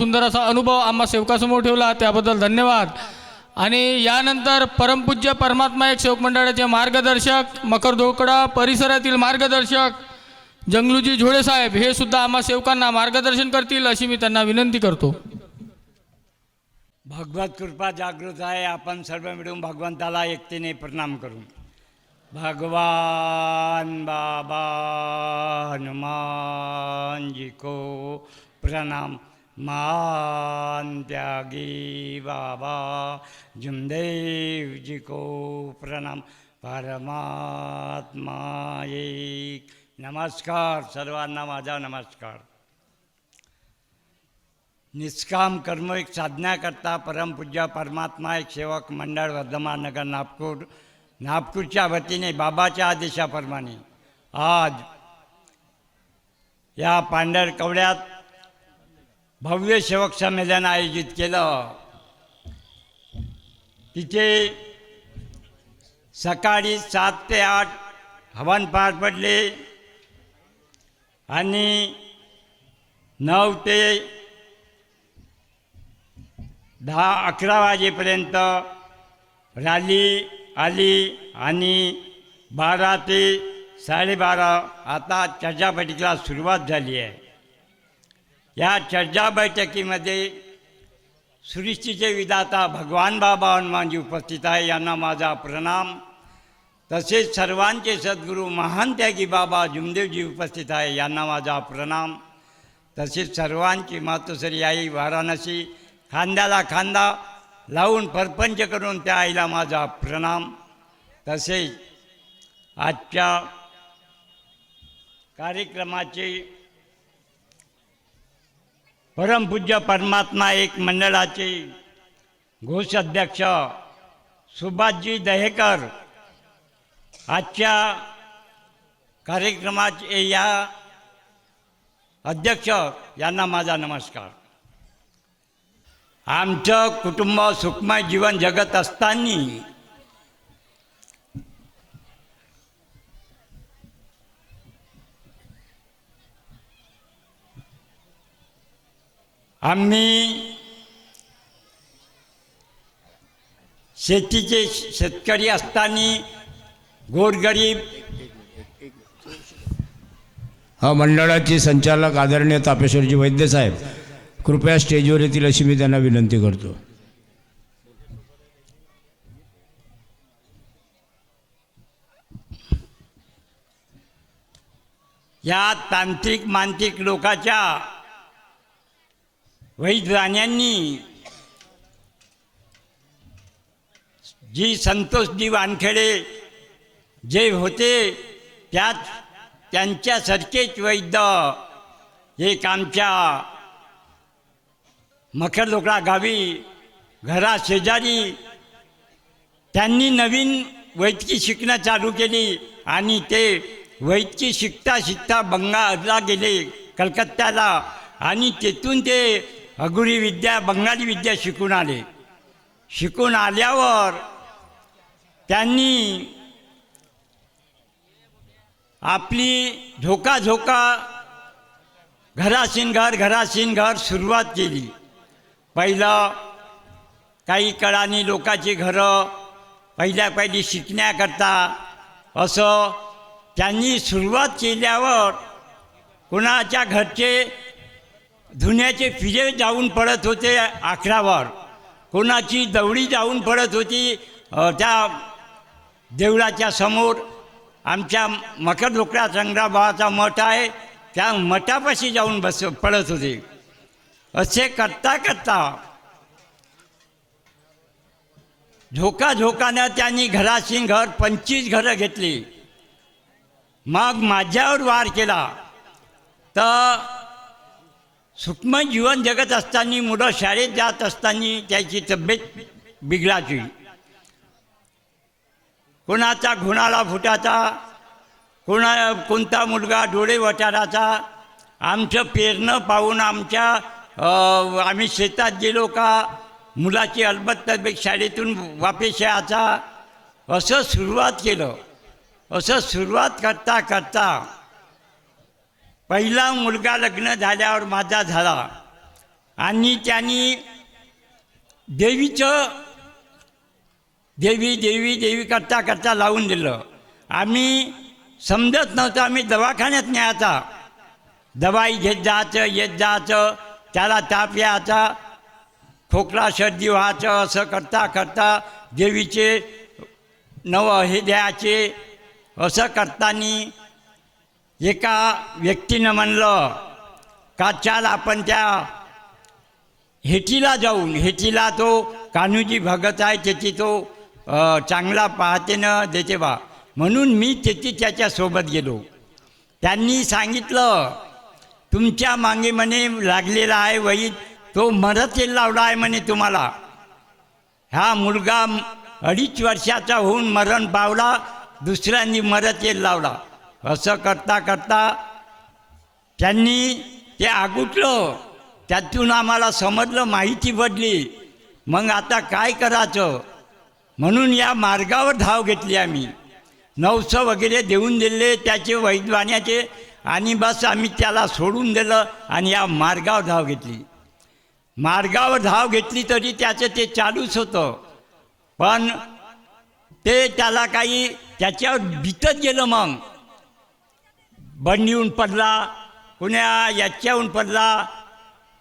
सुंदर असा अनुभव आम्हा सेवकासमोर ठेवला त्याबद्दल धन्यवाद. आणि यानंतर परमपूज्य परमात्मा एक सेवक मंडळाचे मार्गदर्शक मकरधोकडा परिसरातील मार्गदर्शक जंगलूजी झोळे साहेब हे सुद्धा आम्हा सेवकांना मार्गदर्शन करतील अशी मी त्यांना विनंती करतो. भगवत कृपा जागृत आहे आपण सर्व मिळून भगवंताला एकतेने प्रणाम करू. भगवान बाबा हनुमान जी को प्रणाम. मान त्यागी बाबा जुमदेव जी को प्रणाम परमात्मा एक। नमस्कार सर्वांना माझा नमस्कार. निष्काम कर्म एक साधण्याकरता परमपूज्य परमात्मा एक सेवक मंडळ वर्धमान नगर नागपूर. नागपूरच्या वतीने बाबाच्या आदेशाप्रमाणे. आज या पांढर कवड्यात भव्य सेवक संमेलन आयोजित केलं. तिथे सकाळी सात ते आठ हवन पार पडले आणि नऊ ते दहा अकरा वाजेपर्यंत रॅली आली आणि बारा ते साडेबारा आता चर्चा बैठकीला सुरुवात झाली आहे. या चर्चा बैठकीमध्ये सृष्टीचे विधाता भगवान बाबा हनुमानजी उपस्थित आहे यांना माझा प्रणाम. तसेच सर्वांचे सद्गुरू महान त्यागी बाबा जुमदेवजी उपस्थित आहे यांना माझा प्रणाम. तसेच सर्वांची मातोश्री आई वाराणसी खांद्याला खांदा लावून परपंच करून त्या आईला माझा प्रणाम. तसेच आजच्या कार्यक्रमाचे परमपूज्य परमात्मा एक मंडळाचे घोष अध्यक्ष सुभाषजी दहेकर आजच्या कार्यक्रमाचे या अध्यक्ष यांना माझा नमस्कार. आमचं कुटुंब सुखमय जीवन जगत असताना आम्ही शेतीचे शेतकरी असताना गोरगरीब हा मंडळाचे संचालक आदरणीय तापेश्वरजी वैद्य साहेब कृपया स्टेजवर येतील अशी मी त्यांना विनंती करतो. या तांत्रिक मानसिक लोकाच्या वैद जी संतोषजी वानखेडे जे होते त्यात त्यांच्यासारखेच वैद्य एक आमच्या मखरलोकडा गावी घरा शेजारी त्यांनी नवीन वैद्यकी शिकणं चालू केली आणि ते वैद्यकी शिकता शिकता बंगालला गेले कलकत्त्याला. आणि तेथून ते अगुरी विद्या बंगाली विद्या शिकून आले. शिकून आल्यावर त्यांनी आपली झोका झोका घराशीन घर घराशीन घर सुरुवात केली. पहिलं काही कळानी लोकांची घरं पहिल्या पहिली शिकण्याकरता असं त्यांनी सुरुवात केल्यावर कुणाच्या घरचे धुण्याचे फिजे जाऊन पडत होते आखरावर. कोणाची दवडी जाऊन पडत होती त्या देवळाच्या समोर. आमच्या मकर ढोकळा संग्राभावाचा मठ आहे त्या मठापाशी जाऊन बस पडत होते. असे करता करता झोका झोकानं त्यांनी घराशी घर पंचवीस घरं घेतली. मग माझ्यावर वार केला. तर सूक्ष्म जीवन जगत असताना मुलं शाळेत जात असताना त्याची तब्येत बिघडायची. कोणाचा घुणाला फुटाचा कोणा कोणता मुलगा डोळे वटाराचा आमचं पेरणं पाहून आमच्या आम्ही शेतात गेलो का मुलाची अलबत तब्येत शाळेतून वापस यायचा. असं सुरुवात केलं. असं सुरुवात करता करता पहिला मुलगा लग्न झाल्यावर माझा झाला. आणि त्यांनी देवीचं देवी देवी देवी करता करता लावून दिलं. आम्ही समजत नव्हतं आम्ही दवाखान्यात न्यायचा. दवाई घेत जायचं येत जायचं त्याला ताप यायचा खोकला सर्दी व्हायचं असं करता करता देवीचे नव हे द्यायचे असं करताना एका व्यक्तीनं म्हणलं का चाल आपण त्या हेटीला जाऊन हेटीला तो कान्होजी भगत आहे त्याची तो चांगला पाहते न देते बा. म्हणून मी त्याची त्याच्यासोबत गेलो. त्यांनी सांगितलं तुमच्या मागे म्हणे लागलेला आहे वहीत तो मरत येईल लावला आहे म्हणे तुम्हाला. हा मुलगा अडीच वर्षाचा होऊन मरण पावला दुसऱ्यांनी मरत येईल लावला. असं करता करता त्यांनी ते आगुटलं त्यातून आम्हाला समजलं माहिती पडली. मग आता काय करायचं? म्हणून या मार्गावर धाव घेतली आम्ही. नवसं वगैरे देऊन दिले त्याचे वैद्वान्याचे आणि बस आम्ही त्याला सोडून दिलं आणि या मार्गावर धाव घेतली. मार्गावर धाव घेतली तरी त्याचं ते चालूच होतं. पण ते त्याला काही त्याच्यावर बितत गेलं मग. बंडीहून पडला कुण्या याच्याहून पडला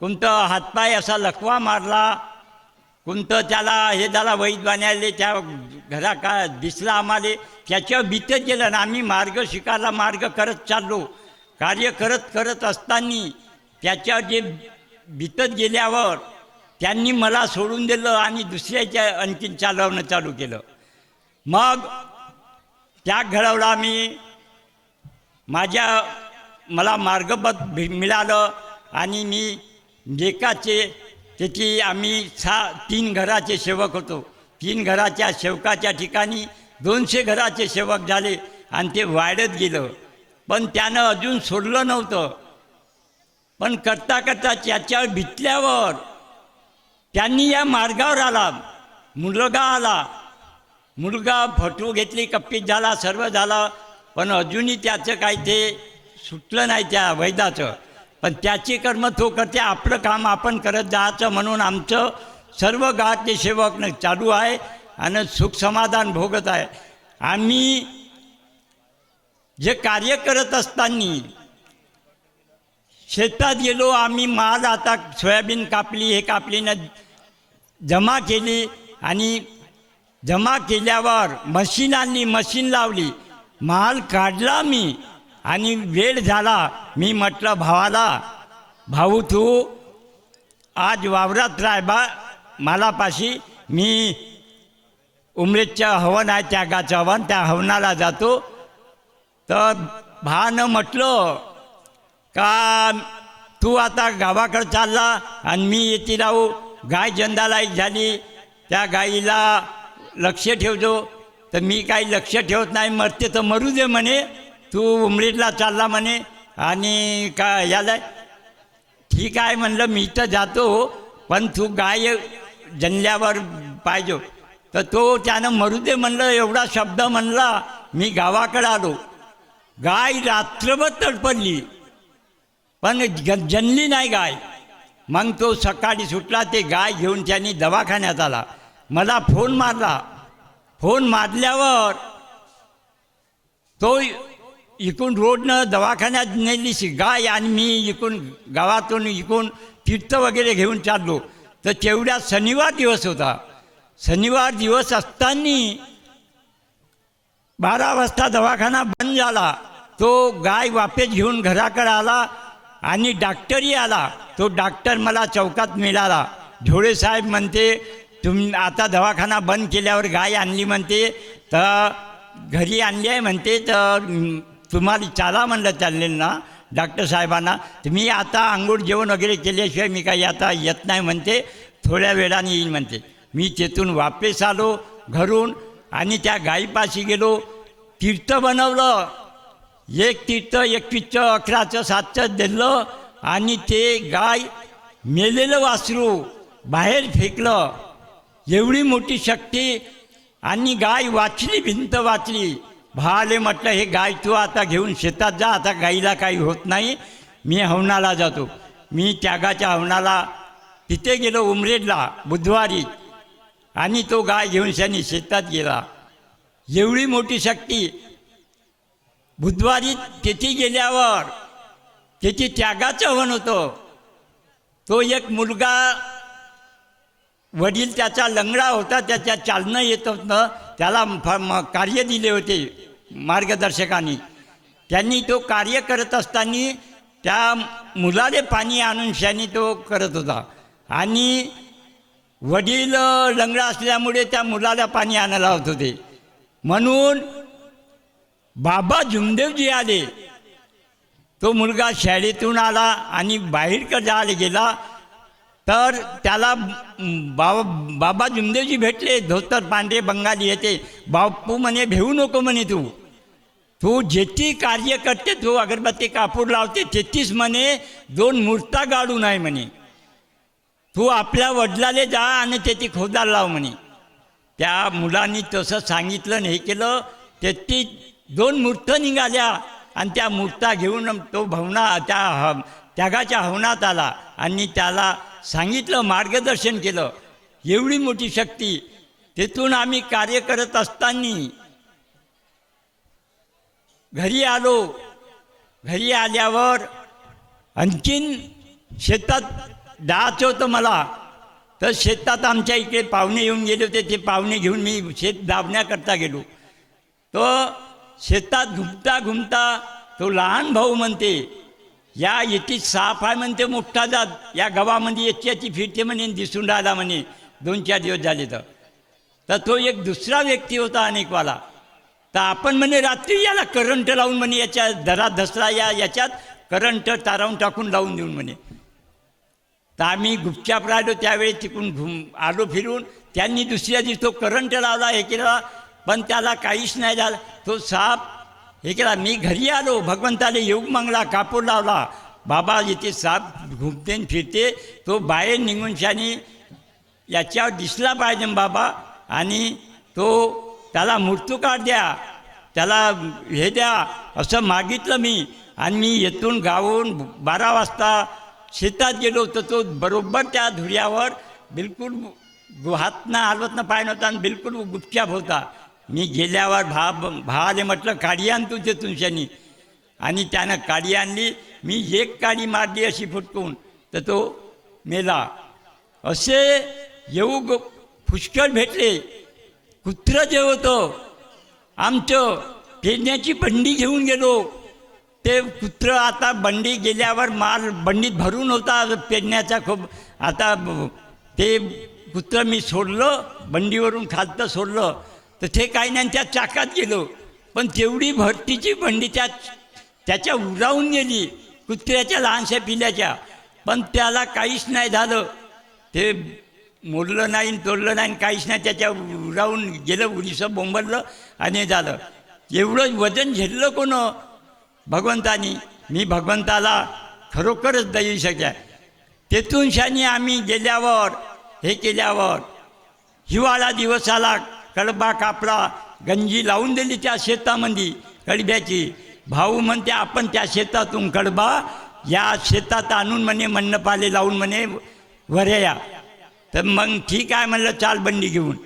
कोणतं हातपाय असा लखवा मारला कोणतं त्याला हे झाला वैद बनायले त्या घरा का दिसला आम्हाला. त्याच्यावर भीतच गेलं ना आम्ही मार्ग शिकायला मार्ग करत चाललो. कार्य करत करत असताना त्याच्यावर जे भितत गेल्यावर त्यांनी मला सोडून दिलं आणि दुसऱ्याच्या आणखीन चालवणं चालू केलं. मग त्या घडवला मी माझ्या मला मार्गबत भि मिळालं आणि मी जेकाचे त्याची आम्ही सा तीन घराचे सेवक होतो. तीन घराच्या सेवकाच्या ठिकाणी दोनशे घराचे सेवक झाले आणि ते वाढत गेलं. पण त्यानं अजून सोडलं नव्हतं. पण करता करता त्याच्यावर भितल्यावर त्यांनी या मार्गावर आला. मुलगा आला. मुलगा फटू घेतली कप्पीत झाला सर्व झाला. पण अजूनही त्याचं काही ते सुटलं नाही त्या वैदाचं. पण त्याचे कर्म तो करते आपलं काम आपण करत जायचं म्हणून आमचं सर्व गावातले सेवक चालू आहे आणि सुख समाधान भोगत आहे. आम्ही जे कार्य करत असताना शेतात गेलो आम्ही माल आता सोयाबीन कापली हे कापली न जमा केली आणि जमा केल्यावर मशीन आणली मशीन लावली. माल काढला मी आणि वेळ झाला. मी म्हटलं भावाला भाऊ तू आज वावरात राय बा. मालापाशी मी उमरेजचं हवन आहे त्या गाचं हवन त्या हवनाला जातो. तर भानं म्हटलं का तू आता गावाकडे चालला आणि मी येते राहू. गाय जंदालाईक झाली. त्या गाईला लक्ष ठेवतो तर मी काही लक्ष ठेवत नाही मरते तर मरू दे म्हणे. तू उमरीला चालला म्हणे. आणि का याला ठीक आहे म्हणलं मी तर जातो हो, पण तू गाय जनल्यावर पाहिजे. तर तो त्यानं मरू दे म्हणलं एवढा शब्द म्हणला मी गावाकडे आलो. गाय रात्रभर तडपडली पण जनली नाही गाय. मग तो सकाळी सुटला ते गाय घेऊन त्यांनी दवाखान्यात आला. मला फोन मारला फोन मारल्यावर तो इकून रोडनं दवाखान्यात नेलीशी गाय आणि मी इकून गावातून इकून तीर्थ वगैरे घेऊन चाललो. तर तेवढ्या शनिवार दिवस होता. शनिवार दिवस असताना बारा वाजता दवाखाना बंद झाला. तो गाय वापस घेऊन घराकडे आला आणि डॉक्टरही आला. तो डॉक्टर मला चौकात मिळाला. ढोळे साहेब म्हणते तुम आता दवाखाना बंद केल्यावर गाय आणली म्हणते तर घरी आणली आहे म्हणते तर तुम्हाला चाला म्हणलं चाललेलं ना डॉक्टर साहेबांना. तुम्ही आता आंघोळ जेवण वगैरे केल्याशिवाय मी काही आता येत नाही म्हणते थोड्या वेळाने येईन म्हणते. मी तेथून वापस आलो घरून आणि त्या गाईपाशी गेलो. तीर्थ बनवलं. एक तीर्थ एकवीसचं अकराचं सातचं दिलं आणि ते गाय मेलेलं वासरू बाहेर फेकलं. एवढी मोठी शक्ती आणि गाय वाचली भिंत वाचली. भाले म्हटलं हे गाय तू आता घेऊन शेतात जा आता गाईला काही होत नाही. मी हवनाला जातो. मी त्यागाच्या हवनाला तिथे गेलो उमरेडला बुधवारी. आणि तो गाय घेऊन शानी शेतात गेला. एवढी मोठी शक्ती. बुधवारी तिथे गेल्यावर त्याची त्यागाचं हवन होतं. तो एक मुलगा वडील त्याचा लंगडा होता त्याच्या चालणं येत होतं त्याला फ- म- कार्य दिले होते मार्गदर्शकांनी. त्यांनी तो कार्य करत असताना त्या मुलाले पाणी आणून शानी तो करत होता. आणि वडील लंगडा असल्यामुळे त्या मुलाला पाणी आणायला होत होते. म्हणून बाबा जुमदेवजी आले. तो मुलगा शाळेतून आला आणि बाहेर जायला गेला. तर त्याला बाबा बाबा जुमदेवजी भेटले. धोतर पांढरे बंगाली येते. बापू म्हणे भेऊ नको म्हणे तू. तू जेथी कार्य करते तू अगरबत्ती कापूर लावते तेथीच म्हणे दोन मूर्ता गाडू नाही म्हणे. तू आपल्या वडिलाले जा आणि त्याची खोदार लाव म्हणे. त्या मुलांनी तसं सांगितलं आणि हे केलं. तेथी दोन मूर्त निघाल्या आणि त्या मूर्ता घेऊन तो भवना त्या ह- त्यागाच्या हवनात आला आणि त्याला सांगितलं मार्गदर्शन केलं. एवढी मोठी शक्ती तिथून आम्ही कार्य करत असताना घरी आलो. घरी आल्यावर आणखीन शेतात जायचं होतं मला. तर शेतात आमच्या इकडे पाहुणे येऊन गेले होते. ते पाहुणे घेऊन मी शेत दाबण्याकरता गेलो. तो शेतात घुमता घुमता तो लहान भाऊ म्हणते या याची साफ आहे म्हणते मोठा जात. या गावामध्ये याची याची फिरते म्हणे दिसून राहिला म्हणे. दोन चार दिवस झाले तर. तर तो एक दुसरा व्यक्ती होता अनेकवाला. तर आपण म्हणे रात्री याला करंट लावून म्हणे याच्या दरात धसला या याच्यात करंट तारावून टाकून लावून देऊन म्हणे. तर आम्ही गुपचाप राहिलो त्यावेळी तिकडून घुम आलो फिरून. त्यांनी दुसऱ्या दिवशी तो करंट लावला हे केला. पण त्याला काहीच नाही झालं. तो साप हे केला मी घरी आलो भगवंताने योग मागला कापूर लावला. बाबा इथे साप घुमते फिरते तो बाहेर निघून शाने याच्यावर दिसला पाहिजे बाबा. आणि तो त्याला मृत्यूकार द्या त्याला हे द्या असं मागितलं मी. आणि मी येथून गावून बारा वाजता शेतात गेलो तर तो बरोबर त्या धुऱ्यावर बिलकुल गु- हातनं हलवत पाय नव्हता आणि बिलकुल गुपचाप होता. मी गेल्यावर भा भावाले म्हटलं काडी आण तुझे तुमच्यानी. आणि त्यानं काडी आणली. मी एक काडी मारली अशी फुटकून. तर तो मेला. असे येऊ ग पुष्कळ भेटले. कुत्रं जे होतं आमचं पेरण्याची बंडी घेऊन गेलो. ते कुत्रं आता बंडी गेल्यावर माल बंडीत भरून होता. पेरण्याचा खूप आता ते कुत्रं मी सोडलं. बंडीवरून खालतं सोडलं. तर ते काही नाही त्या चाकात गेलो. पण तेवढी भरतीची बंडी त्या त्याच्या उरावून गेली कुत्र्याच्या लहानशा पिल्याच्या. पण त्याला काहीच नाही झालं. ते मोडलं नाही तोडलं नाही काहीच नाही त्याच्या उरावून गेलं उरीसं बोंबरलं आणि झालं. एवढं वजन झेललं कोण? भगवंतानी. मी भगवंताला खरोखरच दयू शक्या. तेथून शानी आम्ही गेल्यावर हे केल्यावर हिवाळा दिवस आला कडबा कापडा गंजी लावून दिली त्या शेतामध्ये कडब्याची. भाऊ म्हणते आपण त्या शेतातून कडबा या शेतात आणून म्हणे मंडपाले लावून म्हणे वऱ्या तर मग ठीक आहे म्हणलं चाल बंडी घेऊन.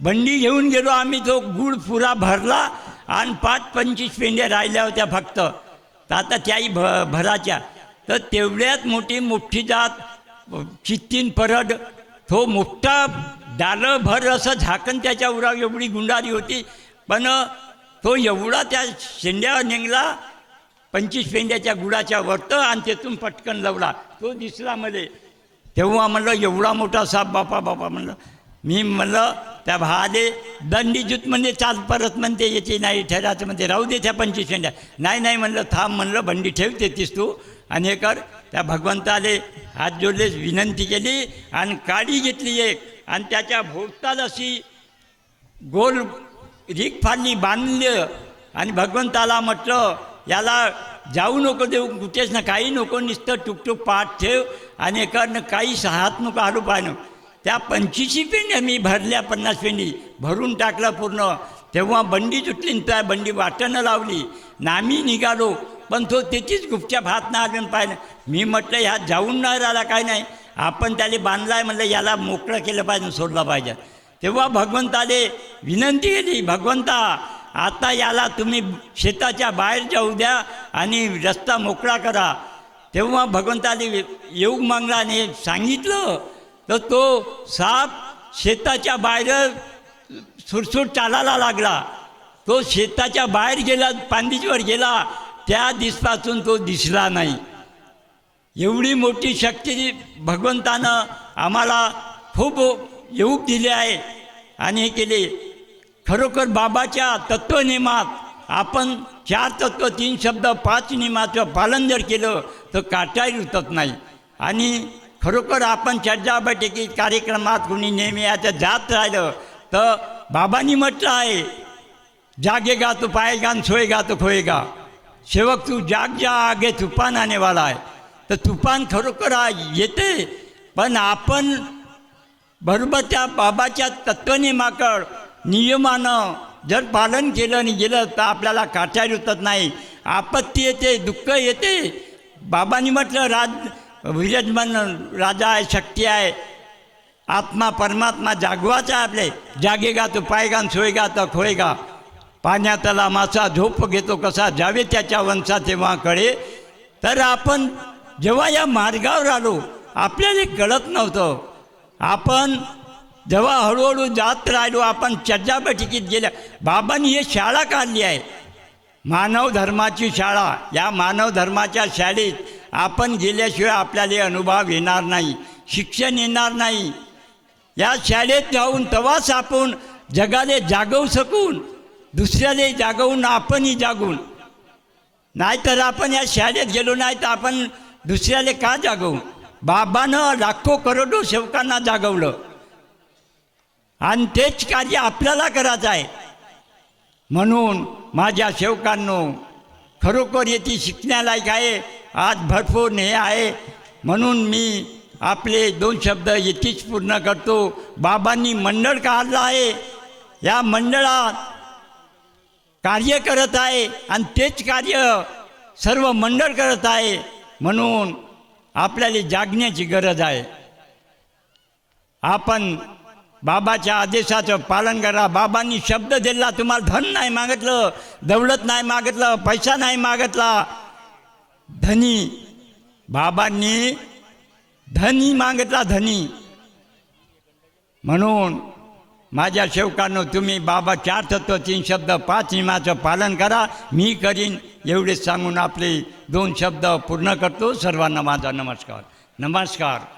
बंडी घेऊन गेलो आम्ही तो गुळ पुरा भरला आणि पाच पंचवीस पेंड्या राहिल्या होत्या फक्त. तर आता त्याही भ भराच्या. तर तेवढ्यात मोठी मोठी जात चित्तीन परड तो मोठा डालं भर असं झाकण त्याच्या उराव एवढी गुंडारी होती. पण तो एवढा त्या शेंड्या निघला पंचवीस पेंड्याच्या गुडाच्या वरतं आणि तेथून पटकन लवला. तो दिसला मध्ये तेव्हा म्हणलं एवढा मोठा साप बापा बापा म्हणलं. मी म्हणलं त्या भाले दंडीजूत म्हणजे चाल परत म्हणते याची नाही ठरायचं म्हणते राहू दे त्या पंचवीस पेंड्या. नाही नाही म्हणलं थांब म्हणलं बंडी ठेव तेतीस तू आणि हे कर. त्या भगवंताले हात जोडले विनंती केली आणि काडी घेतली एक. आणि त्याच्या भोवताल अशी गोल रीक फांदी बांधलं आणि भगवंताला म्हटलं याला जाऊ नको देऊ कुठेच ना काही नको नुसतं टुकटुक पाठ ठेव आणि एकानं काही हात नको आलो पाहिजे त्या पंचवीसशे पेंड्या मी भरल्या पन्नास पेंडी भरून टाकलं पूर्ण. तेव्हा बंडी तुटली त्या बंडी वाटणं लावली. नामी निघालो पण तो त्याचीच गुपच्या भात ना आलं पाहिलं. मी म्हटलं ह्या जाऊन नाही राहिला काय नाही. आपण त्याला बांधलाय म्हणलं याला मोकळं केलं पाहिजे सोडलं पाहिजे. तेव्हा भगवंताने विनंती केली भगवंता आता याला तुम्ही शेताच्या बाहेर जाऊ द्या आणि रस्ता मोकळा करा. तेव्हा भगवंताने येऊ मंगलाने सांगितलं तर तो साप शेताच्या बाहेर सुरसुर चालायला लागला. तो शेताच्या बाहेर गेला पांदीजवर गेला. त्या दिसपासून तो दिसला नाही. एवढी मोठी शक्ती भगवंतानं आम्हाला खूप येऊ दिली आहे. आणि हे केले. खरोखर बाबाच्या तत्त्वनियमात आपण चार तत्व तीन शब्द पाच नियमाचं पालन जर केलं तर काटाही उतत नाही. आणि खरोखर आपण चर्चा बैठकी कार्यक्रमात कुणी नेहमी याचं जात राहिलं तर बाबांनी म्हटलं आहे जागेगा तो पाएगा आणि सोएगा तो खोएगा सेवक तू जाग जा आगे तुफान आने वाला आहे. तर तुफान खरोखर आ- येते पण आपण बरोबर त्या बाबाच्या तत्वनिमाकड नियमानं जर पालन केलं आणि गेलं तर आपल्याला काठार उतरत नाही. आपत्ती येते दुःख येते. बाबांनी म्हटलं राज विराजमान राजा आहे शक्ती आहे. आत्मा परमात्मा जागवाचा आहे आपले. जागेगा तो पायगा सोयगा तर खोयगा पाण्यातला मासा झोप घेतो कसा जावे त्याच्या वंशा तेव्हा कळे तर आपण जेव्हा या मार्गावर आलो आपल्याला कळत नव्हतं. आपण जेव्हा हळूहळू जात राहिलो आपण चर्चा बैठकीत गेल्या. बाबांनी ही शाळा काढली आहे. मानव धर्माची शाळा. या मानव धर्माच्या शाळेत आपण गेल्याशिवाय आपल्याला अनुभव येणार नाही शिक्षण येणार नाही. या शाळेत जाऊन तवाच आपण जगाले जागवू शकून दुसऱ्याला जागवून आपणही जागून. नाहीतर आपण या शाळेत गेलो नाही तर आपण दुसऱ्याला का जागवू? बाबानं लाखो करोडो सेवकांना जागवलं. आणि तेच कार्य आपल्याला करायचं आहे. म्हणून माझ्या सेवकांनो खरोखर येथे शिकण्यालायक आहे. आज भरपूर हे आहे. म्हणून मी आपले दोन शब्द येथेच पूर्ण करतो. बाबांनी मंडळ काढलं आहे. या मंडळात कार्य करत आहे. आणि तेच कार्य सर्व मंडळ करत आहे. म्हणून आपल्याला जागण्याची गरज आहे. आपण बाबाच्या आदेशाचं पालन करा. बाबांनी शब्द दिला तुम्हाला धन नाही मागितलं दौलत नाही मागितलं पैसा नाही मागितला. धनी बाबांनी धनी मागितला धनी. म्हणून माझ्या शेवकांनो तुम्ही बाबा चार तत्व तीन शब्द पाच नियमाचं पालन करा. मी करीन. एवढेच सांगून आपले दोन शब्द पूर्ण करतो. सर्वांना माझा नमस्कार. नमस्कार.